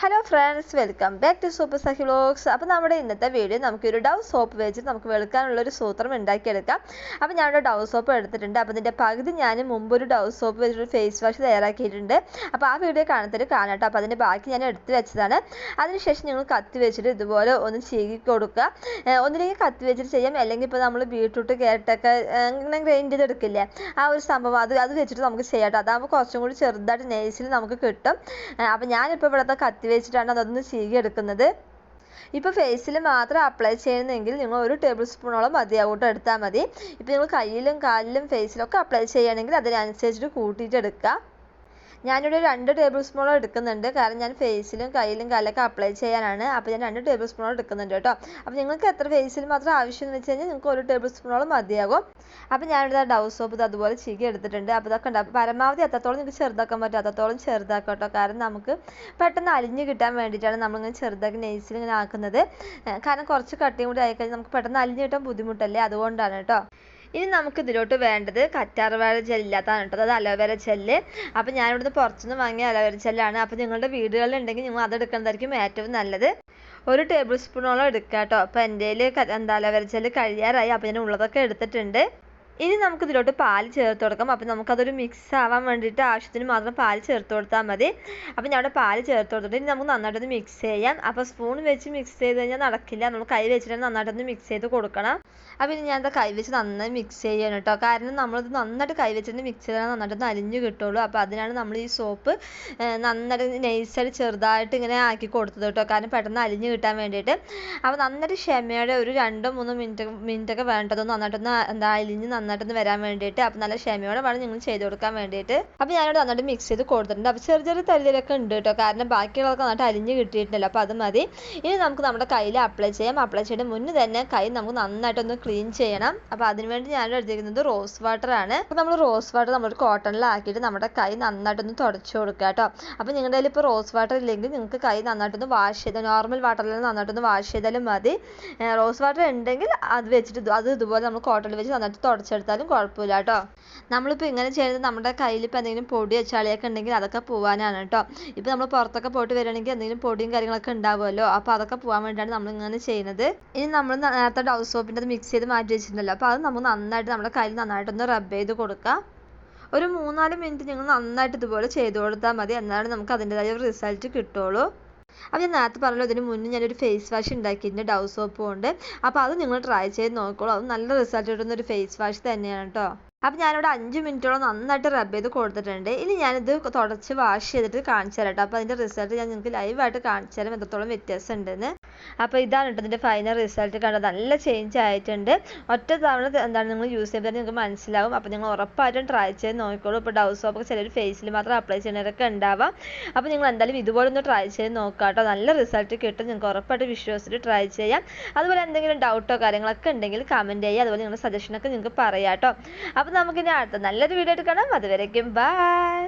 Hello friends welcome back to super Sahi vlogs അപ്പോൾ നമ്മുടെ ഇന്നത്തെ വീഡിയോ നമുക്ക് ഒരു ഡവ് സോപ്പ് വെച്ച് നമുക്ക് വെളുക്കാനുള്ള ഒരു സൂത്രം ഉണ്ടാക്കിയെടുക്കാം. അപ്പോൾ ഞാനിവിടെ ഡവ് സോപ്പ് എടുത്തിട്ടുണ്ട്. അപ്പോൾ ഇതിന്റെ പകുതി ഞാൻ മുമ്പ് ഒരു ഡവ് സോപ്പ് വെച്ചിട്ട് ഫേസ് വാഷ് തയ്യാറാക്കിയിട്ടുണ്ട്. അപ്പോൾ ആ വീഡിയോ കാണത്തിട്ട് കാണട്ടോ അപ്പോൾ അതിന്റെ ബാക്കി ഞാൻ എടുത്ത് വെച്ചതാണ്. അതിനുശേഷം നിങ്ങൾ കത്തി വെച്ചിട്ട് ഇതുപോലെ ഒന്ന് ചീകി കൊടുക്കുക. ഒന്നിലേക്ക് കത്തി വെച്ചിട്ട് ചെയ്യാം. അല്ലെങ്കിൽ ഇപ്പോൾ നമ്മൾ ബീട്രൂട്ട് ക്യാരറ്റൊക്കെ ഇങ്ങനെ ഗ്രൈൻഡ് ചെയ്തെടുക്കില്ലേ? ആ ഒരു സംഭവം അത് അത് വെച്ചിട്ട് നമുക്ക് ചെയ്യാം കേട്ടോ. അതാകുമ്പോൾ കുറച്ചും കൂടി ചെറുതായിട്ട് നെയ്സിൽ നമുക്ക് കിട്ടും. അപ്പോൾ ഞാനിപ്പോൾ ഇവിടുത്തെ കത്തി വെച്ചിട്ടാണ് അതൊന്ന് ചീകി എടുക്കുന്നത് ഇപ്പോൾ ഫേസിൽ മാത്രം അപ്ലൈ ചെയ്യുന്നെങ്കിൽ നിങ്ങൾ ഒരു ടേബിൾ സ്പൂണോളം മതിയാവൂട്ടോ എടുത്താൽ മതി. ഇപ്പോൾ നിങ്ങൾ കയ്യിലും കാലിലും ഫേസിലൊക്കെ അപ്ലൈ ചെയ്യുകയാണെങ്കിൽ അതിനനുസരിച്ചിട്ട് കൂട്ടിയിട്ട് എടുക്കുക ഞാനിവിടെ രണ്ട് ടേബിൾ സ്പൂൺ എടുക്കുന്നുണ്ട്. കാരണം ഞാൻ ഫേസിലും കയ്യിലും കാലൊക്കെ അപ്ലൈ ചെയ്യാനാണ്. അപ്പോൾ ഞാൻ രണ്ട് ടേബിൾ സ്പൂൺ എടുക്കുന്നുണ്ട് കേട്ടോ. അപ്പോൾ നിങ്ങൾക്ക് എത്ര ഫേസിൽ മാത്രം ആവശ്യം എന്ന് വെച്ച് കഴിഞ്ഞാൽ നിങ്ങൾക്ക് ഒരു ടേബിൾ സ്പൂണോളം മതിയാകും. അപ്പോൾ ഞാനിവിടെ ഡൗ സോപ്പ് ഇത് അതുപോലെ ചീകി എടുത്തിട്ടുണ്ട്. അപ്പോൾ ഇതൊക്കെ ഉണ്ട്. പരമാവധി എത്രത്തോളം നിങ്ങൾക്ക് ചെറുതാക്കാൻ പറ്റും അത്രത്തോളം ചെറുതാക്കാം കേട്ടോ. കാരണം നമുക്ക് പെട്ടെന്ന് അലിഞ്ഞ് കിട്ടാൻ വേണ്ടിയിട്ടാണ് നമ്മളിങ്ങനെ ചെറുതാക്കി നെയ്സിൽ ഇങ്ങനെ ആക്കുന്നത്. കാരണം കുറച്ച് കട്ടിയും കൂടി ആയിക്കഴിഞ്ഞാൽ നമുക്ക് പെട്ടെന്ന് അലിഞ്ഞ് കിട്ടാൻ ബുദ്ധിമുട്ടല്ലേ? അതുകൊണ്ടാണ് കേട്ടോ. ഇനി നമുക്ക് ഇതിലോട്ട് വേണ്ടത് കറ്റാർവാഴ ജെല്ലില്ലാത്തതാണ് കേട്ടോ. അത് അലോവേര ജെല്ല്. അപ്പോൾ ഞാനിവിടുന്ന് പുറത്തുനിന്ന് വാങ്ങിയ അലോവേര ജെല്ലാണ്. അപ്പോൾ നിങ്ങളുടെ വീടുകളിൽ ഉണ്ടെങ്കിൽ നിങ്ങൾ അത് എടുക്കുന്നതായിരിക്കും ഏറ്റവും നല്ലത്. ഒരു ടേബിൾ സ്പൂണോളം എടുക്കുക കേട്ടോ. അപ്പോൾ എന്റെ കയ്യിൽ എന്താ അലോവേര ജെല്ല് കഴിയാറായി. അപ്പോൾ ഞാൻ ഉള്ളതൊക്കെ എടുത്തിട്ടുണ്ട്. ഇനി നമുക്ക് ഇതിലോട്ട് പാൽ ചേർത്ത് കൊടുക്കാം. അപ്പോൾ നമുക്കതൊരു മിക്സ് ആവാൻ വേണ്ടിയിട്ട് ആവശ്യത്തിന് മാത്രം പാൽ ചേർത്ത് കൊടുത്താൽ മതി. അപ്പോൾ ഞാൻ പാൽ ചേർത്ത് കൊടുത്തിട്ട് ഇനി നമുക്ക് നന്നായിട്ടൊന്ന് മിക്സ് ചെയ്യാം. അപ്പോൾ സ്പൂൺ വെച്ച് മിക്സ് ചെയ്ത് കഴിഞ്ഞാൽ നടക്കില്ല. നമ്മൾ കൈ വെച്ചിട്ട് നന്നായിട്ടൊന്ന് മിക്സ് ചെയ്ത് കൊടുക്കണം. അപ്പോൾ ഇനി ഞാൻ കൈ വെച്ച് നന്നായി മിക്സ് ചെയ്യണം കേട്ടോ കാരണം നമ്മളിത് നന്നായിട്ട് കൈ വെച്ചിട്ട് മിക്സ് ചെയ്താൽ നന്നായിട്ടൊന്ന് അലിഞ്ഞു കിട്ടുള്ളൂ. അപ്പോൾ അതിനാണ് നമ്മൾ ഈ സോപ്പ് നന്നായിട്ട് നൈസായിട്ട് ചെറുതായിട്ട് ഇങ്ങനെ ആക്കി കൊടുത്തത് കേട്ടോ കാരണം പെട്ടെന്ന് അലിഞ്ഞു കിട്ടാൻ വേണ്ടിയിട്ട്. അപ്പോൾ നന്നായിട്ട് ക്ഷമയോടെ ഒരു രണ്ടോ മൂന്നോ മിനിറ്റ് മിനിറ്റൊക്കെ വേണ്ടതൊന്ന് നന്നായിട്ടൊന്ന് എന്താ അലിഞ്ഞ് നന്നായിട്ടൊന്ന് വരാൻ വേണ്ടിയിട്ട് അപ്പോൾ നല്ല ക്ഷമയോടെ വേണം നിങ്ങൾ ചെയ്ത് കൊടുക്കാൻ വേണ്ടിയിട്ട്. അപ്പോൾ ഞാനിവിടെ നന്നായിട്ട് മിക്സ് ചെയ്ത് കൊടുത്തിട്ടുണ്ട്. അപ്പോൾ ചെറിയ ചെറിയ തരിതരൊക്കെ ഉണ്ട് കേട്ടോ. കാരണം ബാക്കിയുള്ളതൊക്കെ നന്നായിട്ട് അലിഞ്ഞ് കിട്ടിയിട്ടുണ്ടല്ലോ. അപ്പോൾ അത് മതി. ഇനി നമുക്ക് നമ്മുടെ കയ്യിൽ അപ്ലൈ ചെയ്യാം. അപ്ലൈ ചെയ്യുന്ന മുന്നേ തന്നെ കൈ നമുക്ക് നന്നായിട്ടൊന്ന് ക്ലീൻ ചെയ്യണം. അപ്പോൾ അതിനുവേണ്ടി ഞാൻ എടുത്തിരിക്കുന്നത് റോസ് വാട്ടർ ആണ്. അപ്പോൾ നമ്മൾ റോസ് വാട്ടർ നമ്മളൊരു കോട്ടണിലാക്കിയിട്ട് നമ്മുടെ കൈ നന്നായിട്ടൊന്ന് തുടച്ചു കൊടുക്കുക കേട്ടോ. അപ്പോൾ നിങ്ങളുടെ കയ്യിൽ ഇപ്പോൾ റോസ് വാട്ടർ ഇല്ലെങ്കിൽ നിങ്ങൾക്ക് കൈ നന്നായിട്ടൊന്ന് വാഷ് ചെയ്താൽ നോർമൽ വാട്ടറിൽ നന്നായിട്ടൊന്ന് വാഷ് ചെയ്താലും മതി. റോസ് വാട്ടർ ഉണ്ടെങ്കിൽ അത് വെച്ചിട്ട് അത് ഇതുപോലെ നമ്മൾ കോട്ടണിൽ വെച്ച് നന്നായിട്ട് തുടച്ചെടുത്താലും കുഴപ്പമില്ല കേട്ടോ. നമ്മളിപ്പോൾ ഇങ്ങനെ ചെയ്യുന്നത് നമ്മുടെ കയ്യിൽ ഇപ്പോൾ എന്തെങ്കിലും പൊടിയോ ചളിയൊക്കെ ഉണ്ടെങ്കിൽ അതൊക്കെ പോവാനാണ് കേട്ടോ. ഇപ്പോൾ നമ്മൾ പുറത്തൊക്കെ പോയിട്ട് വരികയാണെങ്കിൽ എന്തെങ്കിലും പൊടിയും കാര്യങ്ങളൊക്കെ ഉണ്ടാവുമല്ലോ. അപ്പോൾ അതൊക്കെ പോകാൻ വേണ്ടിയാണ് നമ്മൾ ഇങ്ങനെ ചെയ്യുന്നത്. ഇനി നമ്മൾ നേരത്തെ ഡൗ സോപ്പിന്റെ അത് മിക്സ് ചെയ്ത് മാറ്റി വെച്ചിട്ടുണ്ടല്ലോ. അപ്പോൾ അത് നമുക്ക് നന്നായിട്ട് നമ്മുടെ കയ്യിൽ നന്നായിട്ടൊന്ന് റബ്ബ് ചെയ്ത് കൊടുക്കുക. ഒരു മൂന്നാൽ മിനിറ്റ് നിങ്ങൾ നന്നായിട്ട് ഇതുപോലെ ചെയ്ത് കൊടുത്താൽ മതി. എന്നാലും നമുക്ക് അതിന്റെതായ ഒരു റിസൾട്ട് കിട്ടുള്ളൂ. അപ്പോൾ ഞാൻ നേരത്തെ പറഞ്ഞല്ലോ ഇതിന് മുന്നേ ഞാനൊരു ഫേസ് വാഷ് ഉണ്ടാക്കിയിട്ടുണ്ട് ഡവ് സോപ്പ് കൊണ്ട് അപ്പോൾ അത് നിങ്ങൾ ട്രൈ ചെയ്ത് നോക്കിക്കോളൂ അത് നല്ല റിസൾട്ട് കിട്ടുന്ന ഒരു ഫേസ് വാഷ് തന്നെയാണ് കേട്ടോ അപ്പോൾ ഞാനിവിടെ അഞ്ച് മിനിറ്റോളം നന്നായിട്ട് റബ്ബ് ചെയ്ത് കൊടുത്തിട്ടുണ്ട്. ഇനി ഞാനിത് തുടച്ച് വാഷ് ചെയ്തിട്ട് കാണിച്ചു തരാം കേട്ടോ അപ്പോൾ അതിന്റെ റിസൾട്ട് ഞാൻ നിങ്ങൾക്ക് ലൈവായിട്ട് കാണിച്ചു തരാം. എത്രത്തോളം വ്യത്യാസം ഉണ്ടെന്ന് അപ്പോൾ ഇതാണ് കേട്ടോ ഇതിന്റെ ഫൈനൽ റിസൾട്ട് കണ്ടത് നല്ല ചേഞ്ച് ആയിട്ടുണ്ട്. ഒറ്റ തവണ എന്താണ് നിങ്ങൾ യൂസ് ചെയ്യുമ്പോൾ നിങ്ങൾക്ക് മനസ്സിലാവും. അപ്പോൾ നിങ്ങൾ ഉറപ്പായിട്ടും ട്രൈ ചെയ്ത് നോക്കിക്കോളൂ. ഇപ്പോൾ ഡൗ സോപ്പൊക്കെ ചിലർ ഫേസിൽ മാത്രം അപ്ലൈ ചെയ്യുന്നവരൊക്കെ ഉണ്ടാവാം. അപ്പോൾ നിങ്ങൾ എന്തായാലും ഇതുപോലെ ഒന്ന് ട്രൈ ചെയ്ത് നോക്കുക കേട്ടോ നല്ല റിസൾട്ട് കിട്ടും. നിങ്ങൾക്ക് ഉറപ്പായിട്ട് വിശ്വസിച്ചിട്ട് ട്രൈ ചെയ്യാം. അതുപോലെ എന്തെങ്കിലും ഡൗട്ടോ കാര്യങ്ങളൊക്കെ ഉണ്ടെങ്കിൽ കമന്റ് ചെയ്യുക. അതുപോലെ നിങ്ങളുടെ സജഷനൊക്കെ നിങ്ങൾക്ക് പറയാം കേട്ടോ അപ്പോൾ നമുക്കിനി അടുത്ത നല്ലൊരു വീഡിയോ ആയിട്ട് കാണാം. അതുവരേക്കും ബൈ